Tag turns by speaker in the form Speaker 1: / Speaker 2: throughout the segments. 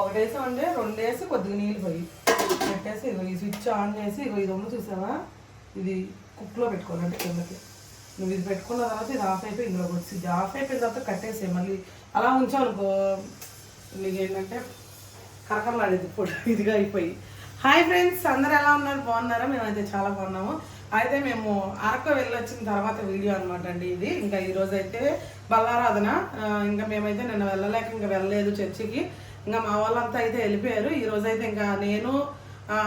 Speaker 1: ఒకటి వేసామంటే రెండు వేసి కొద్దిగా నీళ్ళు పోయి. పెట్టేసి ఇదిగో ఈ స్విచ్ ఆన్ చేసి ఇగో ఇది ఉంది చూసావా? ఇది కుక్లో పెట్టుకోవాలంటే కిందకి. నువ్వు ఇది పెట్టుకున్న తర్వాత ఇది ఆఫ్ అయిపోయి ఇందులో వచ్చి ఇది ఆఫ్ అయిపోయిన తర్వాత కట్టేసే మళ్ళీ అలా ఉంచావు అనుకో నీకు ఏంటంటే కరకరలాడేది ఇప్పుడు ఇదిగా అయిపోయి. హాయ్ ఫ్రెండ్స్ అందరు ఎలా ఉన్నారు? బాగున్నారా? మేమైతే చాలా బాగున్నాము. అయితే మేము అరకు వెళ్ళొచ్చిన తర్వాత వీడియో అనమాట అండి ఇది. ఇంకా ఈరోజైతే అయితే బల్లారాధన. ఇంకా మేమైతే నిన్న వెళ్ళలేక ఇంకా వెళ్ళలేదు చర్చికి. ఇంకా మా వాళ్ళంతా అయితే వెళ్ళిపోయారు. ఈరోజు అయితే ఇంకా నేను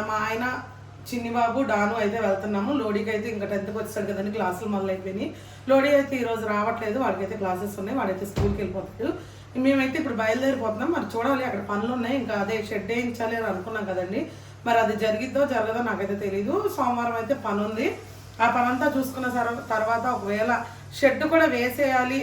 Speaker 1: మా ఆయన చిన్ని బాబు డాను అయితే వెళ్తున్నాము. లోడీకి అయితే ఇంకా టెన్త్కి వచ్చాడు కదండి క్లాసులు మొదలైపోయినాయి. లోడీ అయితే ఈరోజు రావట్లేదు వాడికైతే క్లాసెస్ ఉన్నాయి వాడైతే స్కూల్కి వెళ్ళిపోతాడు. మేమైతే ఇప్పుడు బయలుదేరిపోతున్నాం మరి చూడాలి అక్కడ పనులు ఉన్నాయి. ఇంకా అదే షెడ్ వేయించాలి అని అనుకున్నాం కదండి. మరి అది జరిగిద్దో జరగదో నాకైతే తెలియదు సోమవారం అయితే పని ఉంది ఆ పనంతా చూసుకున్న తర్వాత ఒకవేళ షెడ్ కూడా వేసేయాలి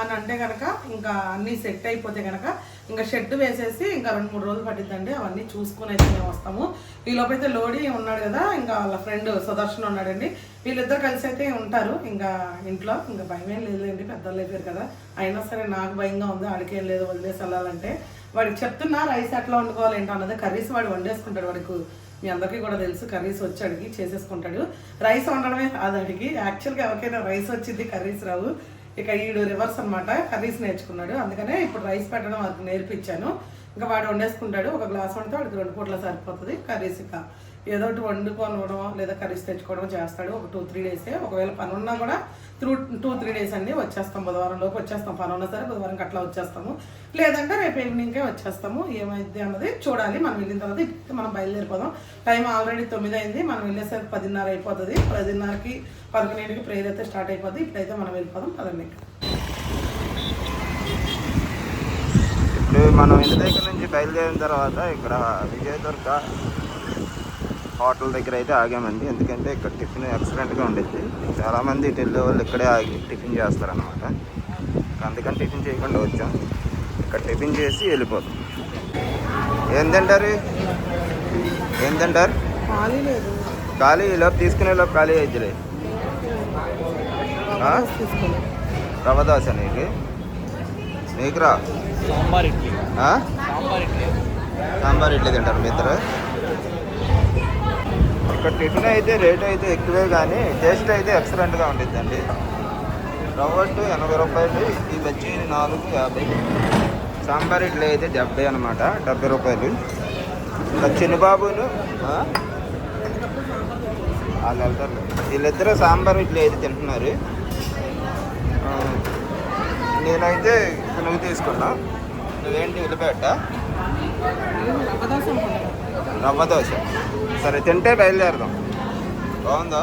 Speaker 1: అని అంటే కనుక ఇంకా అన్నీ సెట్ అయిపోతే కనుక ఇంకా షెడ్ వేసేసి ఇంకా రెండు మూడు రోజులు పట్టిద్దండి. అవన్నీ చూసుకుని అయితే మేము వస్తాము. ఈ లోపైతే లోడి ఉన్నాడు కదా ఇంకా వాళ్ళ ఫ్రెండ్ సుదర్శన్ ఉన్నాడండి. వీళ్ళిద్దరు కలిసి అయితే ఉంటారు. ఇంకా ఇంట్లో ఇంకా భయం ఏం లేదులేండి పెద్దలు అయిపోయారు కదా. అయినా సరే నాకు భయంగా ఉంది ఆడికేం లేదు వదిలేసి వెళ్ళాలంటే. వాడికి చెప్తున్నా రైస్ ఎట్లా వండుకోవాలి ఏంటో అన్నది కర్రీస్ వాడు వండేసుకుంటాడు వాడికి. మీ అందరికీ కూడా తెలుసు కర్రీస్ వచ్చి అడిగి చేసేసుకుంటాడు. రైస్ వండడమే అది అడిగి. యాక్చువల్గా ఎవరికైనా రైస్ వచ్చింది కర్రీస్ రావు. ఇక ఈడు రివర్స్ అన్నమాట కర్రీస్ నేర్చుకున్నాడు. అందుకనే ఇప్పుడు రైస్ పెట్టడం వారికి నేర్పించాను. ఇంకా వాడు వండేసుకుంటాడు. ఒక గ్లాస్ వండితే వాడికి రెండు పూట్ల సరిపోతుంది కర్రీస్ ఇక. ఏదో ఒకటి వండుకోవడం లేదా కర్రీస్ తెచ్చుకోవడం చేస్తాడు. ఒక టూ త్రీ డేసే ఒకవేళ పని ఉన్నా కూడా త్రూ టూ త్రీ డేస్ అండి వచ్చేస్తాం. బుధవారం లోపు వచ్చేస్తాం. పని ఉన్నా సరే బుధవారం అట్లా వచ్చేస్తాము. లేదంటే రేపు ఈవినింగ్కే వచ్చేస్తాము. ఏమైంది అన్నది చూడాలి. మనం వెళ్ళిన తర్వాత మనం బయలుదేరిపోదాం. టైం ఆల్రెడీ తొమ్మిది అయింది. మనం వెళ్ళేసరికి పదిన్నర అయిపోతుంది. పదిన్నరకి పదకొండింటికి ప్రేయర్ అయితే స్టార్ట్ అయిపోతుంది ఇప్పుడైతే మనం వెళ్ళిపోదాం. పదండి.
Speaker 2: ఇప్పుడు మనం ఇంటి దగ్గర నుంచి బయలుదేరిన తర్వాత ఇక్కడ విజయదుర్గ హోటల్ దగ్గర అయితే ఆగామండి. ఎందుకంటే ఇక్కడ టిఫిన్ ఎక్సలెంట్గా ఉండేది. చాలామంది ఇటు వెళ్ళే వాళ్ళు ఇక్కడే ఆగి టిఫిన్ చేస్తారనమాట అందుకని టిఫిన్ చేయకుండా వచ్చాం. ఇక్కడ టిఫిన్ చేసి వెళ్ళిపోతాం. ఏం తింటారు? ఏం తింటారు?
Speaker 1: ఖాళీ లేదు.
Speaker 2: ఖాళీ? ఈ లోపు తీసుకునే లోపు ఖాళీ?
Speaker 1: తీసుకోండి
Speaker 2: రవ్వ దోశ నీకు నీకు? రా
Speaker 3: సాంబార్ ఇడ్లీ.
Speaker 2: ఆ?
Speaker 3: సాంబార్ ఇడ్లీ.
Speaker 2: సాంబార్ ఇడ్లీ తింటారు మీ ఇద్దరు? ఇక్కడ టిఫిన్ అయితే రేట్ అయితే ఎక్కువే కానీ టేస్ట్ అయితే ఎక్సలెంట్గా ఉండిద్దండి. రవ్వట్టు ఎనభై రూపాయలు ఈ బజ్జీ నాలుగు యాభై. సాంబార్ ఇడ్లీ అయితే డెబ్బై అనమాట డెబ్బై రూపాయలు. ఇంకా చిన్నబాబులు వాళ్ళు వెళ్తారు. వీళ్ళిద్దరూ సాంబార్ ఇడ్లీ అయితే తింటున్నారు. నేనైతే నువ్వు తీసుకున్నా. నువ్వేంటి ఉల్లిపెట్ట రవ్వ దోశ సరే తింటే బయలుదేరదాం. బాగుందా?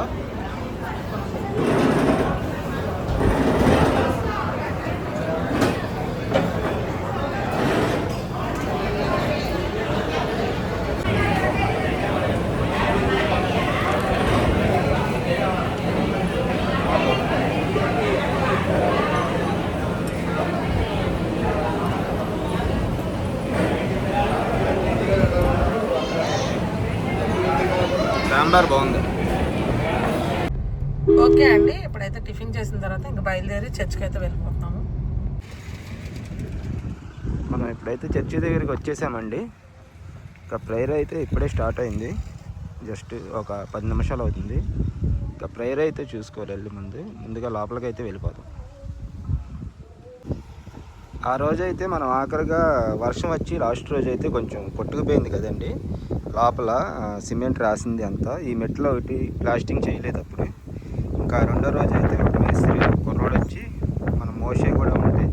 Speaker 2: సాంబార్ బాగుంది.
Speaker 1: ఓకే అండి ఇప్పుడైతే టిఫిన్ చేసిన తర్వాత ఇంకా బయలుదేరి చర్చికి అయితే వెళ్ళిపోతాము.
Speaker 2: మనం ఇప్పుడైతే చర్చి దగ్గరికి వచ్చేసామండి. ఇంకా ప్రేయర్ అయితే ఇప్పుడే స్టార్ట్ అయింది. జస్ట్ ఒక పది నిమిషాలు అవుతుంది. ఇంకా ప్రేయర్ అయితే చూసుకోవాలి వెళ్ళి ముందు. ముందుగా లోపలికి అయితే వెళ్ళిపోతాం. ఆ రోజు అయితే మనం ఆఖరిగా వర్షం వచ్చి లాస్ట్ రోజు అయితే కొంచెం కొట్టుకుపోయింది కదండి. లోపల సిమెంట్ రాసింది అంతా. ఈ మెట్లో ఒకటి ప్లాస్టింగ్ చేయలేదు అప్పుడు. ఇంకా రెండో రోజు అయితే ఒక మేస్త్రి కుర్రోడు వచ్చి మన మోషే కూడా ఉంటే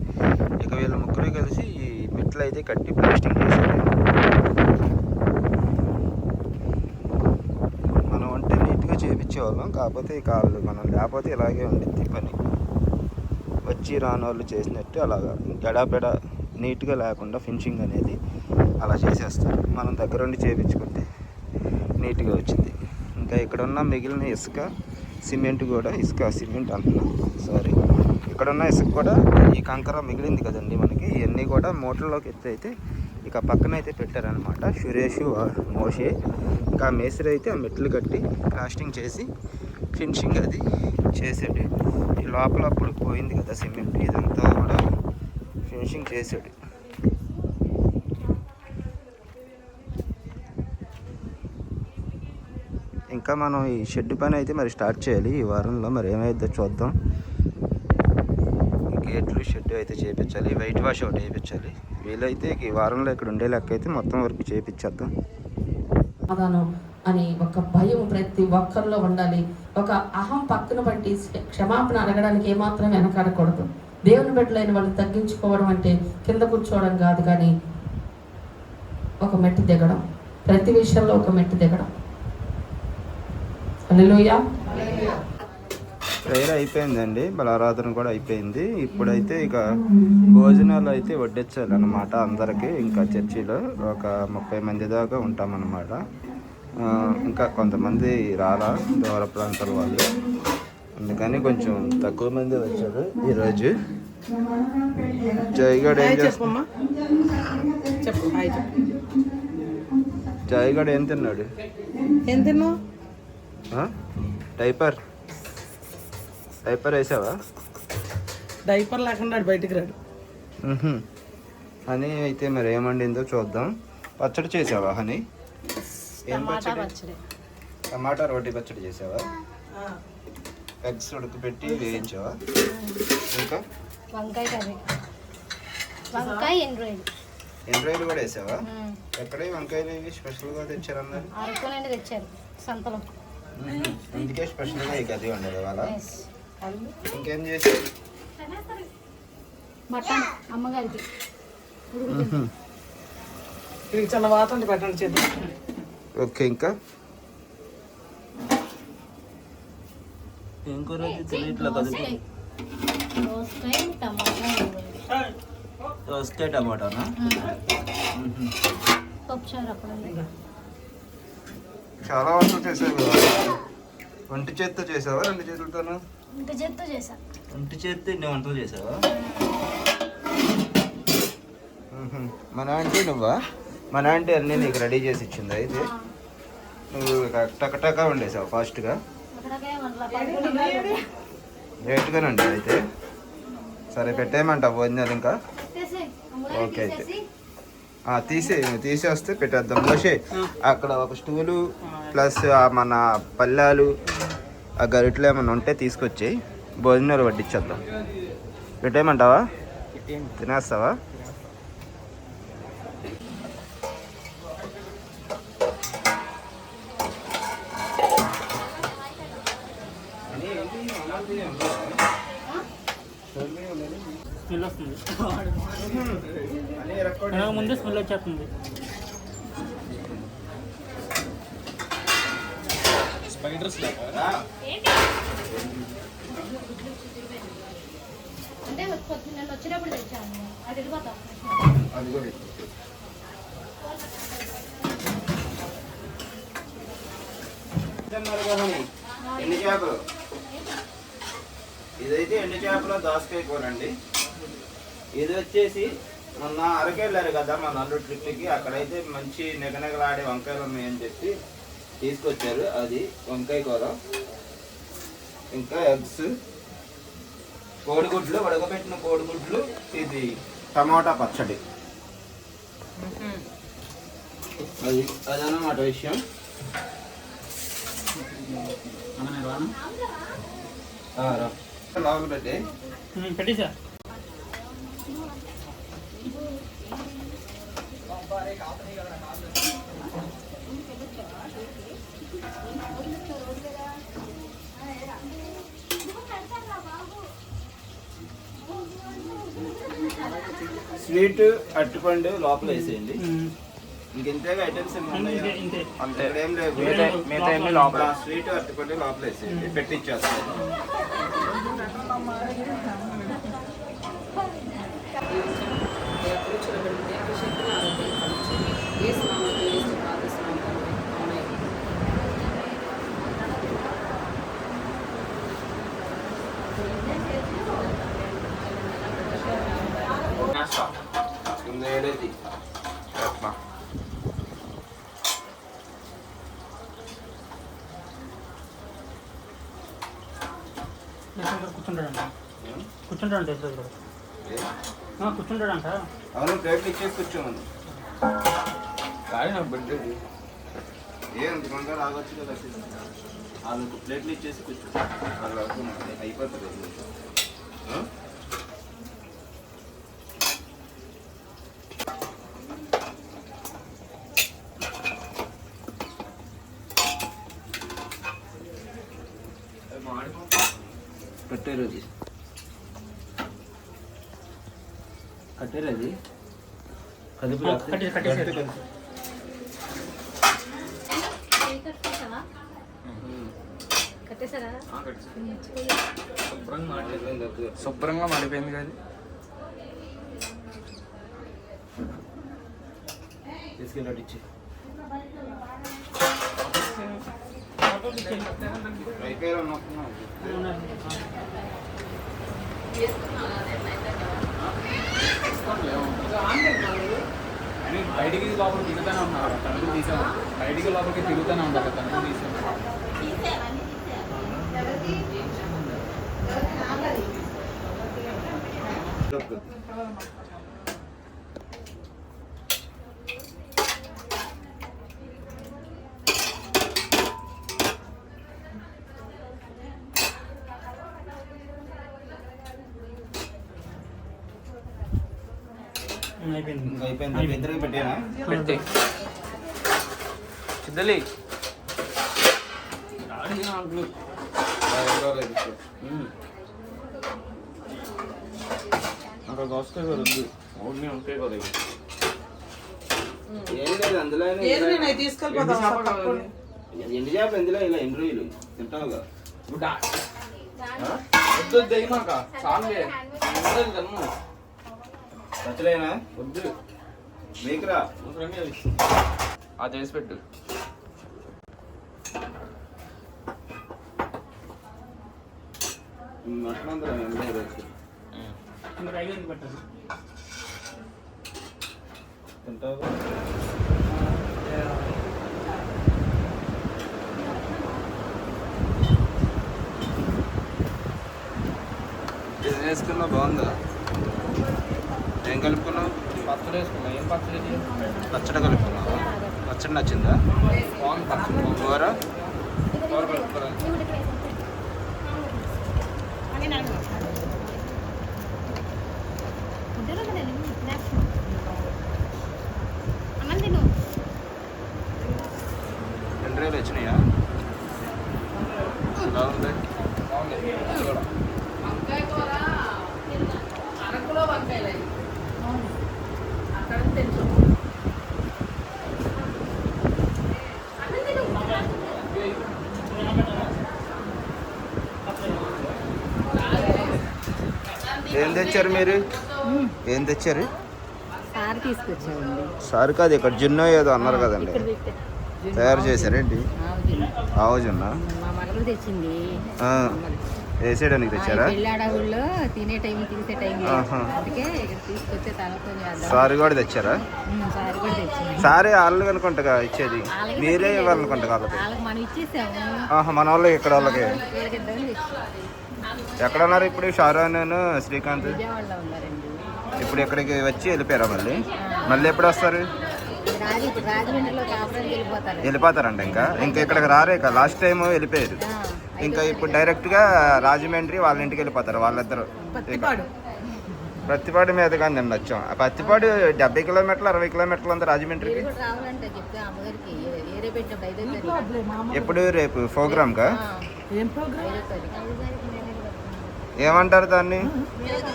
Speaker 2: ఇక వీళ్ళు ముగ్గురు కలిసి ఈ మెట్లు అయితే కట్టి ప్లాస్టింగ్ చేశారు. మనం అంటే నీట్గా చేపించేవాళ్ళం కాకపోతే ఇక వాళ్ళు మనం లేకపోతే ఇలాగే ఉండిద్ది పని. వచ్చి రాని వాళ్ళు చేసినట్టు అలాగా. గడాపెడ నీట్గా లేకుండా ఫినిషింగ్ అనేది అలా చేసేస్తారు. మనం దగ్గరుండి చేపించుకుంటే నీట్గా వచ్చింది. ఇంకా ఇక్కడ ఉన్న మిగిలిన ఇసుక సిమెంట్ కూడా ఇసుక సిమెంట్ అంటున్నా సారీ ఇక్కడ ఉన్న ఇసుక కూడా ఈ కంకర మిగిలింది కదండి మనకి. ఇవన్నీ కూడా మూటల్లోకి ఎత్తి అయితే ఇక పక్కన అయితే పెట్టారనమాట సురేష్ మోషే. ఇంకా మేస్త్రి అయితే ఆ మెట్లు కట్టి ప్లాస్టింగ్ చేసి ఫినిషింగ్ అది చేసాడు. ఈ లోపల అప్పుడు పోయింది కదా సిమెంట్. ఇదంతా కూడా ఫినిషింగ్ చేసాడు. ఇంకా మనం ఈ షెడ్ పని అయితే మరి స్టార్ట్ చేయాలి. ఈ వారంలో మరి ఏమైద్దో చూద్దాం. గేట్లు షెడ్ అయితే చేయించాలి వైట్ వాష్ ఒకటి వేయించాలి వీలైతే ఈ వారంలో ఇక్కడ ఉండే లెక్క అయితే మొత్తం వరకు చేయించేద్దాం
Speaker 4: సమాధానం అని ఒక భయం ప్రతి ఒక్కరిలో ఉండాలి. ఒక అహం పక్కన బట్టి క్షమాపణ అడగడానికి ఏమాత్రం వెనకాడకూడదు. దేవుని బిడ్డలైన వాళ్ళు తగ్గించుకోవడం అంటే కింద కూర్చోవడం కాదు కానీ ఒక మెట్టు దిగడం ప్రతి విషయంలో ఒక మెట్టు దిగడం. హల్లెలూయా.
Speaker 2: ప్రేయర్ అయిపోయిందండి బలారాధన కూడా అయిపోయింది. ఇప్పుడైతే ఇక భోజనాలు అయితే వడ్డించాలి అన్నమాట అందరికీ ఇంకా చర్చిలో ఒక ముప్పై మంది దాకా ఉంటామన్నమాట. ఇంకా కొంతమంది రాలా దూర ప్రాంతాల వాళ్ళు. అందుకని కొంచెం తక్కువ మంది వచ్చారు ఈరోజు. జైగడ్ ఏం
Speaker 1: హాయ్
Speaker 2: చేస్తా
Speaker 1: చెప్పమ్మా. చెప్పు హాయ్ చెప్పు.
Speaker 2: జైగడ్ ఏం తిన్నాడు?
Speaker 1: ఏం తిన్నావు?
Speaker 2: డైపర్ డైపర్ వేసావా?
Speaker 1: డైపర్ లేకుండా బయటికి రాడు.
Speaker 2: హనీ అయితే మరి ఏమండిందో చూద్దాం. పచ్చడి చేసావా హనీ? ఏం పచ్చడి? టమాటా రోటి పచ్చడి చేసావా? ఎగ్స్ ఉడకబెట్టి వేయించావా? ఇంకా?
Speaker 5: వంకాయ కర్రీ. వంకాయ ఎండ్రాయిడ్
Speaker 2: ఎన్ని రోజులు కూడా వేసావా? ఎక్కడ వంకాయలు స్పెషల్గా తెచ్చారన్నారు?
Speaker 5: అరకు నుండి తెచ్చారు. సంతలో.
Speaker 2: అందుకే స్పెషల్గా ఈ కర్రీ ఉండదు ఇవాళ.
Speaker 5: ఎస్
Speaker 2: ఇంకేం చేసావు
Speaker 5: మటన్ అమ్మగారికి.
Speaker 1: చిన్న వాత ఉంటే పెట్టండి చేద్దాం
Speaker 2: ఓకే ఇంకా? ఏం కూర
Speaker 5: దోసకాయ టమాటా
Speaker 2: టమాటానా?
Speaker 5: పప్పుచారు అక్కడ ఉంది
Speaker 2: చాలా వంటలు చేసావు కదా. ఒంటి చేత్తో చేసావా రెండు చేతులతోనా?
Speaker 5: ఇంటి చేత్తో చేశా.
Speaker 2: ఒంటి చేత్తో ఇన్ని వంటలు చేసావా. మన ఆంటీ నువ్వా? మన ఆంటీ అన్నీ నీకు రెడీ చేసి ఇచ్చింది అయితే? నువ్వు టకటకా వండేసావు ఫాస్ట్గా?
Speaker 5: అక్కడకే వంటల పడుకుని
Speaker 2: లేట్గానే ఉండే అయితే? సరే పెట్టేయమంటావు భోజనాలు ఇంకా. ఓకే అయితే. తీసే తీసేస్తే పెట్టేద్దాం. మోషే అక్కడ ఒక స్టూలు ప్లస్ ఆ మన పళ్ళాలు ఆ గరిటలు ఏమైనా ఉంటే తీసుకొచ్చి భోజనాలు వడ్డించేద్దాం. పెట్టేయమంటావా తినేస్తావా?
Speaker 6: స్మెల్ వస్తుంది. ముందే స్మెల్ వచ్చేస్తుంది.
Speaker 5: అంటే పొద్దున్న నేను వచ్చినప్పుడు తెచ్చాను అది వెళ్ళిపోతాం.
Speaker 2: అది కూడా ఎండు చేపలు? ఇదైతే ఎండు చేపల దోసకాయ కూర అండి ఇది వచ్చేసి మొన్న అరకెళ్ళారు కదా మా నల్లు ట్రిప్కి. అక్కడైతే మంచి నిగనగలాడే వంకాయలు ఉన్నాయని చెప్పి తీసుకొచ్చారు. అది వంకాయ కూర ఇంకా ఎగ్స్ కోడిగుడ్లు ఉడకబెట్టిన కోడిగుడ్లు ఇది టమాటా పచ్చడి. అది అదనమాట విషయం. లోపల పెట్టి.
Speaker 6: పెట్టేసా
Speaker 2: స్వీట్ అట్టుపండు లోపల వేసేయండి. ఇంకెంతేగా ఐటమ్స్ ఏమి అంతే ఏం లేవు.
Speaker 6: మిగతా- అన్ని లోపల.
Speaker 2: స్వీట్ అట్టుపండు లోపల వేసేయండి. పెట్టించేస్తాను అట్లా
Speaker 6: కూర్చుంటాడంట. కూర్చుంటాడంట ఆ, కూర్చుంటాడంట.
Speaker 2: అవును ప్లేట్లు ఇచ్చేసి కూర్చోమని. కానీ నాకు బిడ్డ ఏం తొందరగా రావచ్చు కదా వాళ్ళకు ప్లేట్లు ఇచ్చేసి కూర్చో. వాళ్ళు అయిపోతుంది ఆ? కట్టారు అది కట్టారు అది కదుపు
Speaker 6: ఆ, కట్టేసి- కట్టేసారు.
Speaker 5: చేయి కట్టేసావా కట్టేసారా
Speaker 3: శుభ్రంగా మాడిపోయింది కదా.
Speaker 2: తీసుకెళ్ళి ఇచ్చి. అయిపోయారు అనుకుంటున్నావు
Speaker 3: బయటికి లోపలికి తిరుగుతూనే ఉన్నారు. తలుపు తీసాము బయటికి లోపలికి తిరుగుతూనే ఉండాలి తలుపు తీసాము
Speaker 6: ఉమ్, అయిపోయింది.
Speaker 2: ఇద్దరికి పెట్టానా?
Speaker 3: పెట్టి. చిద్దలి
Speaker 2: అక్కడ వస్తే వద్దు
Speaker 3: అవును ఉంటాయి కదా.
Speaker 2: ఏం లేదు అందులో
Speaker 3: ఎండు చేప
Speaker 1: పట్టుకొని.
Speaker 2: ఎండు చేప ఎందులో? ఇలా ఎన్ని రోజులు తింటావుగా
Speaker 3: ఇప్పుడు డా- వద్దు చాలే ఉండదు తన్ను
Speaker 2: పచ్చలేనా
Speaker 3: వద్దు.
Speaker 2: మీకురా.
Speaker 3: అది చేసి పెట్టు
Speaker 2: ఏం వేసుకున్నావు బాగుందా? ఏం కలుపుకున్నావు
Speaker 3: పచ్చడి వేసుకున్నా ఏం పచ్చడి?
Speaker 2: పచ్చడి కలుపుకున్నావా పచ్చడి నచ్చిందా
Speaker 3: బాగుంది పచ్చడి బాగుంది.
Speaker 2: కూర
Speaker 3: కూర కలుపుకోరా
Speaker 5: తిను
Speaker 2: రెండు రోజులు వచ్చినాయా ఎలా ఉంది
Speaker 3: బాగుంది ఇది కూడా.
Speaker 4: వంకాయ కూర అరకులో వంకాయలు అవి. అక్కడ నుంచి తెచ్చు
Speaker 2: ఏం తెచ్చారు మీరు? ఏం తెచ్చారు?
Speaker 5: సార్
Speaker 2: కాదు ఇక్కడ జున్నో ఏదో అన్నారు కదండి. తయారు చేశారేంటి? ఆవు జున్న వేసేయడానికి తెచ్చారా? సార్ కూడా తెచ్చారా?
Speaker 5: సార్
Speaker 2: వాళ్ళు అనుకుంటా ఇచ్చేది. మీరే ఇవ్వాలనుకుంటా వాళ్ళకి
Speaker 5: మనం
Speaker 2: వాళ్ళకి ఇక్కడ వాళ్ళకి. ఎక్కడ ఉన్నారు ఇప్పుడు? షారోన్ శ్రీకాంత్?
Speaker 5: విజయవాడలో ఉన్నారండి.
Speaker 2: ఇప్పుడు ఇక్కడికి వచ్చి వెళ్ళిపోయారా మళ్ళీ? మళ్ళీ ఎప్పుడు వస్తారు? వెళ్ళిపోతారంట ఇంకా? ఇంకా ఇక్కడికి రారే ఇక. లాస్ట్ టైం వెళ్ళిపోయారు. ఇంకా ఇప్పుడు డైరెక్ట్గా రాజమండ్రి వాళ్ళ ఇంటికి వెళ్ళిపోతారు వాళ్ళిద్దరు.
Speaker 1: పత్తిపాడు
Speaker 2: పత్తిపాడు మీద కానీ నిన్న వచ్చాం. ఆ పత్తిపాడు డెబ్బై కిలోమీటర్లు అరవై కిలోమీటర్లు ఉంది రాజమండ్రికి. ఎప్పుడు? రేపు ప్రోగ్రామ్కా? ఏమంటారు దాన్ని?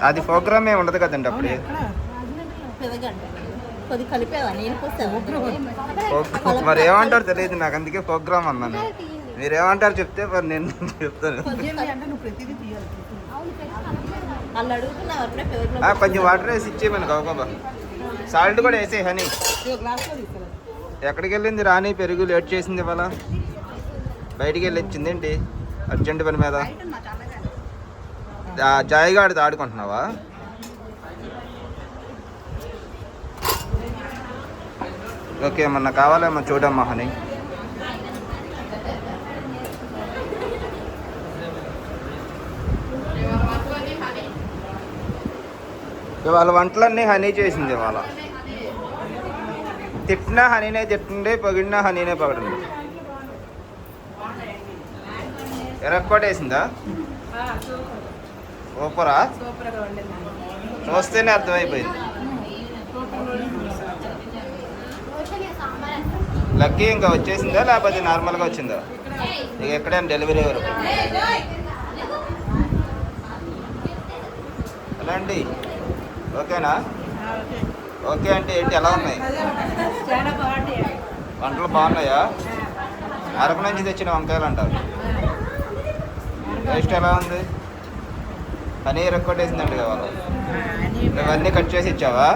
Speaker 2: అది ప్రోగ్రామ్ ఏమి ఉండదు కదండి అప్పుడు. మరి ఏమంటారు తెలియదు నాకు అందుకే ప్రోగ్రామ్ అన్నాను. మీరు ఏమంటారు చెప్తే మరి నేను చెప్తాను. కొంచెం వాటర్ వేసి ఇచ్చేయమని కావుకోబా సాల్ట్ కూడా వేసే హనీ. ఎక్కడికి వెళ్ళింది రాని పెరుగు లేట్ చేసింది ఇవాళ. బయటికి వెళ్ళి వచ్చింది ఏంటి అర్జెంట్ పని మీద. జాయిగాడితో ఆడుకుంటున్నావా? ఓకే మొన్న కావాలేమో చూడమ్మా హనీ. ఇవాళ వంటలన్నీ హనీ చేసింది ఇవాళ. తిట్టినా హనీనే తిట్టండి పగిడినా హనీనే పగడండి ఎరక్కోటేసిందా సూపరా? చూస్తేనే అర్థమైపోయింది. లక్కీ ఇంకా వచ్చేసిందా? లేకపోతే నార్మల్గా వచ్చిందా? ఇక ఎక్కడైనా డెలివరీ వరకు ఎలా అండి ఓకేనా? ఓకే అంటే ఏంటి ఎలా ఉన్నాయి? వంటలు బాగున్నాయా? అరకు నుంచి తెచ్చిన వంకాయలు అంటారు. టేస్ట్ ఎలా ఉంది? పనీర్ కొట్టేసిందండి వాళ్ళు. ఇవన్నీ కట్ చేసి ఇచ్చావా?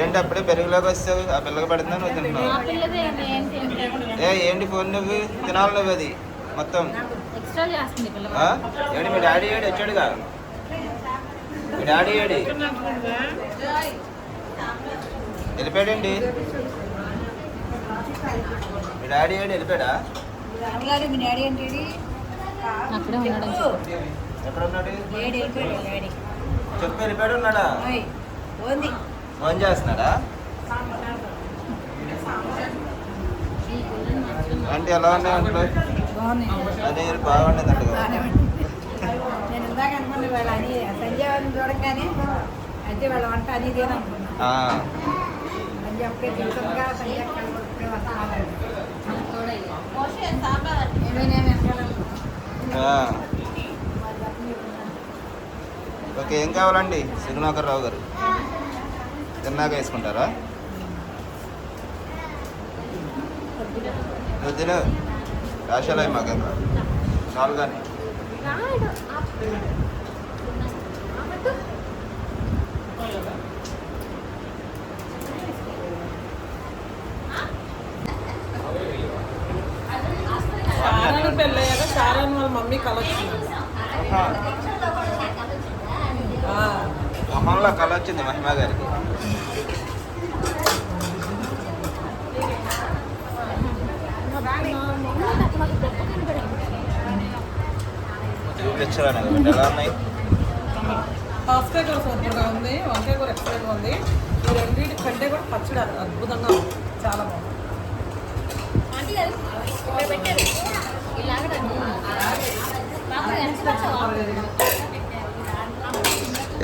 Speaker 2: ఏంటి అప్పుడే పెరుగులోకి వస్తావు? ఆ పిల్లకి పెడుతున్నా నువ్వు తింటున్నావు ఏ ఏంటి ఫోన్ నువ్వు? తినాలి నువ్వు అది మొత్తం? ఏంటి మీ డాడీ ఏడు వచ్చాడుగా? డాడీ ఏడి? వెళ్ళిపోయాడండి. మీ డాడీ ఏడు వెళ్ళిపోయాడా?
Speaker 5: అక్కడే ఉన్నాడు. అని చెప్పు.
Speaker 2: ఎక్కడ ఉన్నాడు? చెప్పు వెళ్ళిపోయాడు ఉన్నాడా? ఫోన్ చేస్తున్నాడా? అంటే ఎలా ఉన్నాయి అంట్లో అదే బాగుండేదంట కదా
Speaker 7: నేను ఇందాక అనుకున్నా వాళ్ళ అని సంజయ్ వాళ్ళని చూడగానే అయితే వాళ్ళ వంట అని అనుకున్నా.
Speaker 2: ఆ,
Speaker 7: సంజయ్ ఒకే.
Speaker 2: ఓకే ఏం కావాలండి? సిగ్నాకర్ రావు గారు. తిన్నాక వేసుకుంటారా? నువ్వు తిను రాశాలే మాకేం. కాదు చాలు కానీ.
Speaker 1: శారాన్ని పెళ్ళయ్యాక శారాన్ని వాళ్ళ మమ్మీ కలొచ్చింది
Speaker 2: మొహంలో కళ వచ్చింది మహిమా గారికి బిడ్డ ఎలా ఉన్నాయి?
Speaker 1: దోసకాయ కూర సూపర్గా ఉంది వంకాయ కూర ఎక్సలెంట్గా ఉంది. ఈ రెండింటి కంటే కూడా పచ్చడి అద్భుతంగా ఉంది. చాలా బాగుంది.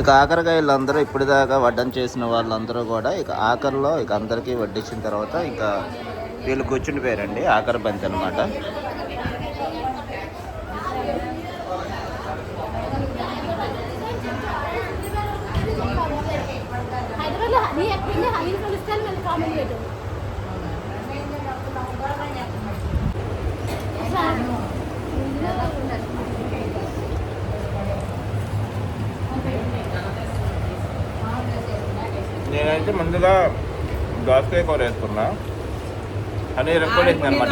Speaker 2: ఇక ఆఖరిగా వీళ్ళందరూ ఇప్పటిదాకా వడ్డం చేసిన వాళ్ళందరూ కూడా ఇక ఆఖరిలో ఇక అందరికీ వడ్డించిన తర్వాత ఇంకా వీళ్ళు కూర్చుని పోయారండి ఆఖరి బంతి అనమాట
Speaker 5: హైదరాబాద్లో నీ ఎక్కడ హనీ కలుస్తాను మళ్ళీ కామెంట్ పెట్టు
Speaker 2: నేనైతే ముందుగా దోసకాయ కూర వేసుకున్నా అని రెక్కడేసింది అనమాట.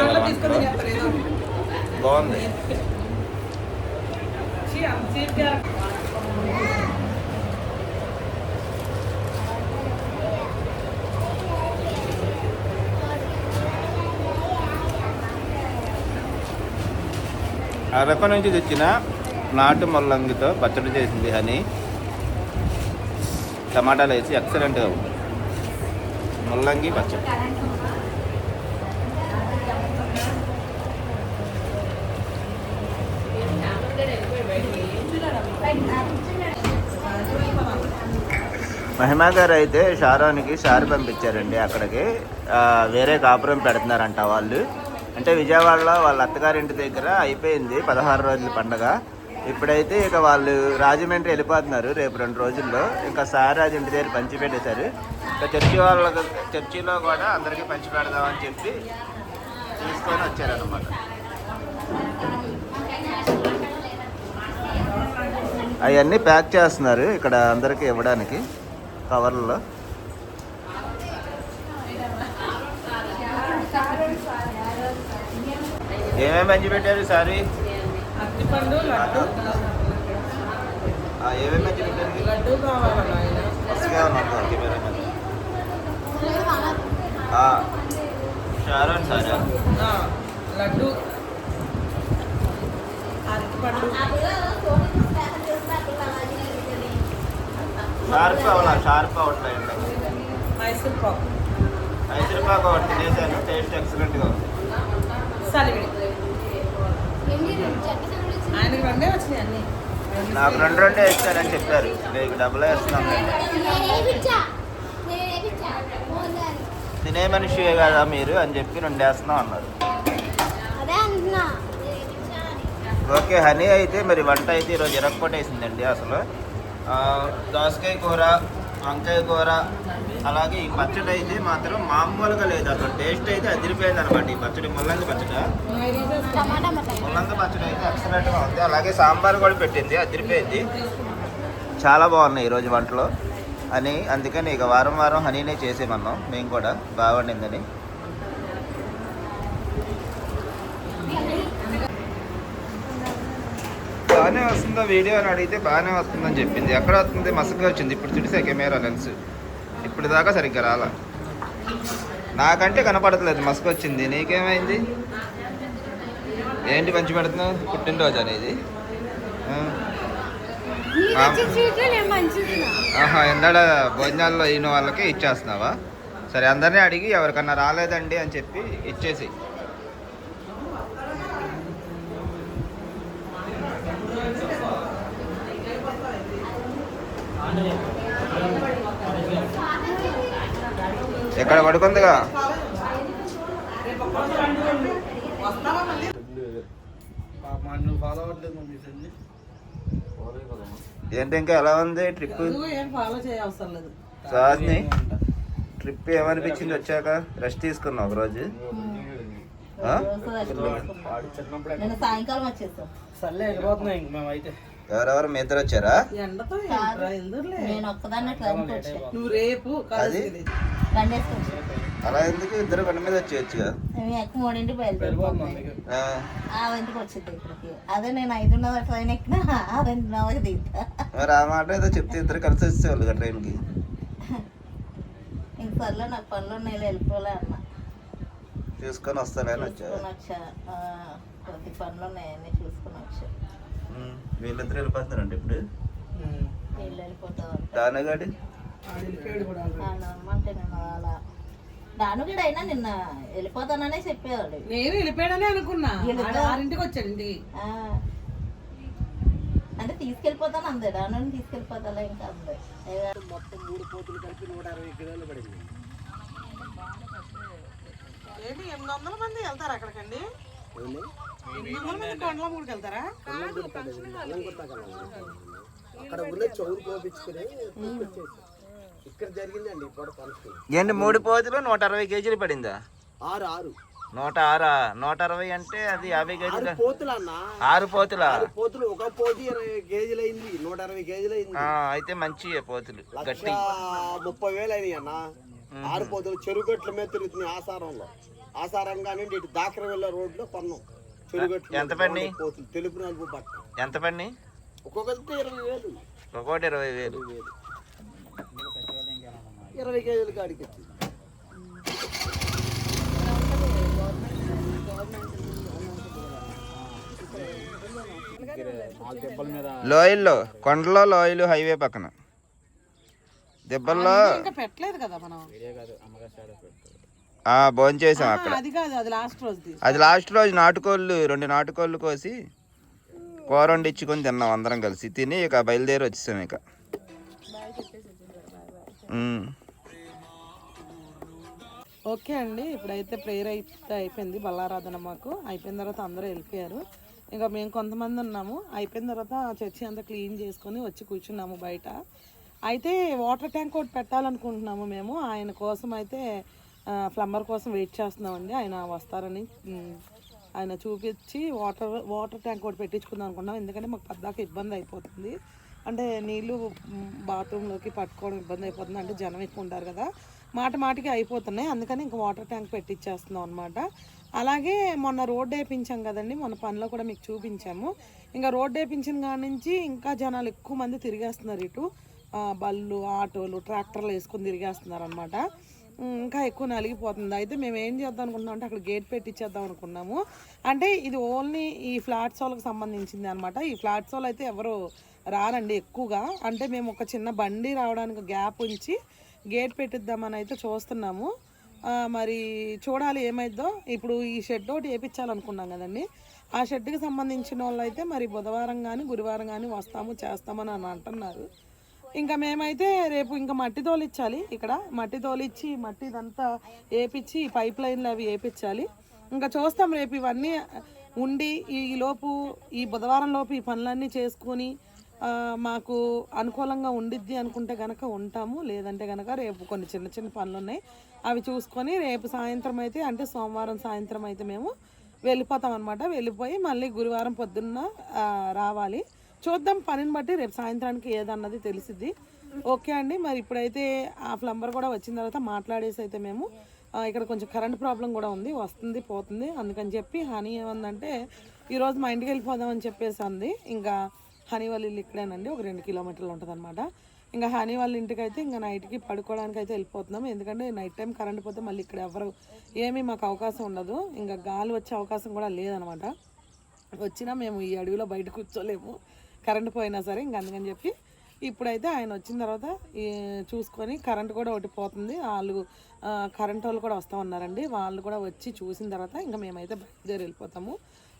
Speaker 2: బాగుంది.
Speaker 1: చీప్గా
Speaker 2: అరక నుంచి తెచ్చిన నాటు ముల్లంగితో పచ్చడి చేసింది హనీ. టమాటాలు వేసి ఎక్సలెంట్గా ఉంది. ముల్లంగి పచ్చడి. మహిమా గారు అయితే షారోనికి షారు పంపించారండి అక్కడికి. వేరే కాపురం పెడుతున్నారంట వాళ్ళు. అంటే విజయవాడలో వాళ్ళ అత్తగారింటి దగ్గర అయిపోయింది పదహారు రోజుల పండగ. ఇప్పుడైతే ఇక వాళ్ళు రాజమండ్రి వెళ్ళిపోతున్నారు రేపు రెండు రోజుల్లో. ఇంకా సారాజ్ ఇంటి దగ్గర పంచి పెట్టేశారు ఇంకా చర్చి వాళ్ళ చర్చిలో కూడా అందరికీ పంచి పెడదామని చెప్పి తీసుకొని వచ్చారనమాట అవన్నీ ప్యాక్ చేస్తున్నారు ఇక్కడ అందరికీ ఇవ్వడానికి కవర్లలో ఏమేమి మంచి పెట్టారు సారీ?
Speaker 1: అరటిపండు లడ్డు.
Speaker 2: ఏమేమి
Speaker 1: లడ్డు కావాలన్నా ఆయన.
Speaker 2: Sharon sorry
Speaker 1: laddu. అరటిపళ్ళు
Speaker 2: షార్ప్ అవ్వాలా షార్ప్ అవ్వట్లేదు
Speaker 1: మైసూర్ పాకు.
Speaker 2: మైసూరుపాకు ఒకటి తినేసాను. టేస్ట్ ఎక్సలెంట్గా ఉంది.
Speaker 1: సలివిడి. ఆయనకి రెండే వచ్చినాయి అన్నీ.
Speaker 2: నాకు రెండు రెండే ఇస్తారని చెప్పారు. మీకు డబ్బులే వేస్తున్నాం తినే మనిషి కదా మీరు అని చెప్పి రెండు వేస్తున్నాం అన్నారు. ఓకే హనీ అయితే మరి వంట అయితే ఈరోజు ఇరక్కొట్టేసిందండి అసలు. దోసకాయ కూర వంకాయ కూర అలాగే ఈ పచ్చడి అయితే మాత్రం మామూలుగా లేదు. అసలు టేస్ట్ అయితే అదిరిపోయింది అనమాట ఈ పచ్చడి. ముల్లంగి పచ్చడి? ముల్లంగి పచ్చడి అయితే ఎక్సలెంట్గా ఉంది. అలాగే సాంబార్ కూడా పెట్టింది. అదిరిపోయింది. చాలా బాగున్నాయి ఈరోజు వంటలు. అని అందుకని ఇక వారం వారం హనీనే చేసేమన్నాం. మేము కూడా బాగుండిందని. బాగానే వస్తుందా వీడియో అని అడిగితే బాగానే వస్తుందని చెప్పింది. ఎక్కడ వస్తుంది? మసగ్గా వచ్చింది. ఇప్పుడు చూడిసే కెమెరా లెన్స్. ఇప్పుడు దాకా సరిగ్గా రాలా. నాకంటే కనపడట్లేదు మసక వచ్చింది నీకేమైంది? ఏంటి పంచి పెడుతున్నావు? పుట్టినరోజు అనేది. ఆహా ఎందాడ భోజనాల్లో అయిన వాళ్ళకి ఇచ్చేస్తున్నావా? సరే అందరినీ అడిగి ఎవరికన్నా రాలేదండి అని చెప్పి ఇచ్చేసి. ఎక్కడ పడుకుందిగా. ఏంటి ఇంకా ఎలా ఉంది ట్రిప్?
Speaker 1: నువ్వు ఏం ఫాలో చేయవసరం లేదు
Speaker 2: సార్ని ట్రిప్ ఏమనిపించింది వచ్చాక? రెస్ట్ తీసుకున్నావు ఒకరోజు? ఆ?
Speaker 5: నేను సాయంకాలం వచ్చేసాం
Speaker 6: సర్లే వెళ్ళిపోతున్నాం ఇంక మేమైతే.
Speaker 2: ఎవరెవరు మీ ఇద్దరు వచ్చారా?
Speaker 1: నువ్వు రేపు
Speaker 2: అది? అలా ఎందుకు ఇద్దరు బండి మీద
Speaker 5: అదే నేను ఐదున్నర ట్రైన్ ఎక్కినా దిగుతా.
Speaker 2: మరి ఆ మాట ఏదో చెప్తే ఇద్దరు కలిసి వచ్చేవాళ్ళు ట్రైన్కి.
Speaker 5: ఇంక సర్లే నాకు పనులు నేను వెళ్ళిపోలే అన్న.
Speaker 2: చూసుకొని వస్తానని
Speaker 5: వచ్చా. ఆ, కొద్ది పనులు ఉన్నాయని చూసుకొని వచ్చా.
Speaker 2: వీళ్ళిద్దరు వెళ్ళిపోతున్నారండి ఇప్పుడు? దానగాడి
Speaker 5: దానుగడ అయినా నిన్న వెళ్ళిపోతాననే చెప్పేవాడు
Speaker 1: నేను వెళ్ళిపోయాడని అనుకున్నా. ఆరింటికి వచ్చాడు ఇంటికి
Speaker 5: ఆ. అంటే తీసుకెళ్ళిపోతాను అందే. దాని తీసుకెళ్ళిపోతా ఇంకా అందే.
Speaker 6: మొత్తం మూడు పోతులు కలిపి నూట అరవై కిలోలు పడింది.
Speaker 1: ఏంటి ఎనిమిది వందల మంది వెళ్తారా అక్కడికండి? ఎనిమిది వందల మంది కొండల మూడుకి వెళ్తారా?
Speaker 6: అక్కడ ఉన్న చెవులు కోపించుకుని తీసుకొచ్చేసి ఇక్కడ జరిగిందండి ఇప్పుడు ఫంక్షన్
Speaker 2: ఏంటి మూడు పోతులు నూట అరవై కేజీలు పడిందా?
Speaker 6: ఆరు ఆరు.
Speaker 2: నూట ఆరా? నూట అరవై అంటే అది యాభై కేజీలు
Speaker 6: పోతులు అన్న.
Speaker 2: ఆరు పోతులా?
Speaker 6: ఆరు పోతులు ఒక పోతు ఇరవై కేజీలు అయింది నూట అరవై కేజీలు అయింది
Speaker 2: ఆ, అయితే మంచి పోతులు గట్టి.
Speaker 6: ముప్పై వేలు అయినాయి అన్న. ఆరు పోతులు చెరుగట్ల మీద తిరుగుతున్నాయి ఆసారంలో. ఆసారంగా నుండి ఇటు దాకర వెళ్ళే రోడ్లో పన్నం చెరుగట్లు
Speaker 2: ఎంత?
Speaker 6: పోతులు తెలుపు నలుపు బట్ట.
Speaker 2: ఎంత పడినాయి
Speaker 6: ఒక్కొక్కటి ఇరవై వేలు.
Speaker 2: ఒక్కోటి ఇరవై వేలు.
Speaker 6: ఇరవై కేజీల కాడికి వచ్చింది.
Speaker 2: లోయల్లో కొండలో లోయలు హైవే పక్కన. దెబ్బల్లో
Speaker 1: ఇంకా పెట్టలేదు కదా మనం.
Speaker 2: భోంచేసాం అక్కడ.
Speaker 1: అది కాదు అది లాస్ట్ రోజుది
Speaker 2: అది లాస్ట్ రోజు నాటుకోళ్ళు రెండు నాటుకోళ్ళు కోసి కూర వండించుకొని తిన్నాం అందరం కలిసి. తిని ఇక బయలుదేరి వచ్చేసాం ఇక.
Speaker 1: ఓకే అండి ఇప్పుడైతే ప్రేయర్ అయితే అయిపోయింది బల్లారాధన మాకు. అయిపోయిన తర్వాత అందరూ వెళ్ళిపోయారు. ఇంకా మేము కొంతమంది ఉన్నాము. అయిపోయిన తర్వాత చర్చి అంతా క్లీన్ చేసుకొని వచ్చి కూర్చున్నాము బయట. అయితే వాటర్ ట్యాంక్ ఒకటి పెట్టాలనుకుంటున్నాము మేము. ఆయన కోసం అయితే ప్లంబర్ కోసం వెయిట్ చేస్తున్నామండి. ఆయన వస్తారని ఆయన చూపించి వాటర్ వాటర్ ట్యాంక్ ఒకటి పెట్టించుకుందాం అనుకున్నాం. ఎందుకంటే మాకు పద్దాక ఇబ్బంది అయిపోతుంది. అంటే నీళ్ళు బాత్రూంలోకి పట్టుకోవడం ఇబ్బంది అయిపోతుంది. అంటే జనం ఎక్కువ ఉంటారు కదా. మాట మాటికి అయిపోతున్నాయి. అందుకని ఇంకా వాటర్ ట్యాంక్ పెట్టించేస్తున్నాం అనమాట అలాగే మొన్న రోడ్ వేయించాం కదండి. మొన్న పనిలో కూడా మీకు చూపించాము. ఇంకా రోడ్ వేయించిన కాడి నుంచి ఇంకా జనాలు ఎక్కువ మంది తిరిగేస్తున్నారు ఇటు. బళ్ళు ఆటోలు ట్రాక్టర్లు వేసుకొని తిరిగేస్తున్నారు అనమాట ఇంకా ఎక్కువ నలిగిపోతుంది. అయితే మేము ఏం చేద్దాం అనుకుంటున్నాం అంటే అక్కడ గేట్ పెట్టించేద్దాం అనుకున్నాము. అంటే ఇది ఓన్లీ ఈ ఫ్లాట్స్ వాళ్ళకి సంబంధించింది అనమాట ఈ ఫ్లాట్స్ వాళ్ళు అయితే ఎవరు రారండి ఎక్కువగా. అంటే మేము ఒక చిన్న బండి రావడానికి గ్యాప్ ఉంచి గేట్ పెట్టిద్దామని అయితే చూస్తున్నాము. మరి చూడాలి ఏమైద్దో. ఇప్పుడు ఈ షెడ్ ఒకటి వేయించాలనుకున్నాం కదండి. ఆ షెడ్కి సంబంధించిన వాళ్ళు అయితే మరి బుధవారం కానీ గురువారం కానీ వస్తాము చేస్తామని అని అంటున్నారు. ఇంకా మేమైతే రేపు ఇంకా మట్టి తోలిచ్చాలి ఇక్కడ. మట్టి తోలిచ్చి మట్టి ఇదంతా వేపించి పైప్ లైన్లు అవి వేపించాలి ఇంకా చూస్తాం రేపు ఇవన్నీ ఉండి ఈ లోపు ఈ బుధవారం లోపు ఈ పనులన్నీ చేసుకొని మాకు అనుకూలంగా ఉండిద్ది అనుకుంటే గనక ఉంటాము. లేదంటే గనక రేపు కొన్ని చిన్న చిన్న పనులు ఉన్నాయి అవి చూసుకొని రేపు సాయంత్రం అయితే అంటే సోమవారం సాయంత్రం అయితే మేము వెళ్ళిపోతాం అనమాట వెళ్ళిపోయి మళ్ళీ గురువారం పొద్దున్న రావాలి. చూద్దాం పనిని బట్టి రేపు సాయంత్రానికి ఏదన్నది తెలిసిద్ది. ఓకే అండి మరి ఇప్పుడైతే ఆ ప్లంబర్ కూడా వచ్చిన తర్వాత మాట్లాడేసి అయితే మేము ఇక్కడ కొంచెం కరెంట్ ప్రాబ్లం కూడా ఉంది వస్తుంది పోతుంది. అందుకని చెప్పి హనీ ఏమందంటే ఈరోజు మా ఇంటికి వెళ్ళిపోదామని చెప్పేసి అంది. ఇంకా హనీ వాళ్ళ ఇల్లు ఇక్కడేనండి ఒక రెండు కిలోమీటర్లు ఉంటుంది అనమాట ఇంకా హనీ వాళ్ళ ఇంటికి అయితే ఇంకా నైట్కి పడుకోవడానికి అయితే వెళ్ళిపోతున్నాం. ఎందుకంటే నైట్ టైం కరెంట్ పోతే మళ్ళీ ఇక్కడ ఎవరు ఏమీ మాకు అవకాశం ఉండదు. ఇంకా గాలి వచ్చే అవకాశం కూడా లేదనమాట వచ్చినా మేము ఈ అడవిలో బయట కూర్చోలేము. కరెంట్ పోయినా సరే ఇంక అందుకని చెప్పి ఇప్పుడైతే ఆయన వచ్చిన తర్వాత ఈ చూసుకొని కరెంట్ కూడా ఒకటి పోతుంది. వాళ్ళు కరెంట్ వాళ్ళు కూడా వస్తూ ఉన్నారండి. వాళ్ళు కూడా వచ్చి చూసిన తర్వాత ఇంకా మేమైతే బయలుదేరి వెళ్ళిపోతాము.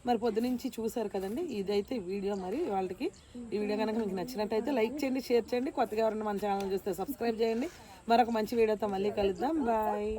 Speaker 1: మరి పొద్దునుంచి చూశారు కదండి ఇదైతే వీడియో మరి వాళ్ళకి. ఈ వీడియో కనుక మీకు నచ్చినట్టయితే లైక్ చేయండి షేర్ చేయండి. కొత్తగా ఎవరైనా మన ఛానల్ చూస్తే సబ్స్క్రైబ్ చేయండి. మరొక మంచి వీడియోతో మళ్ళీ కలుద్దాం. బాయ్.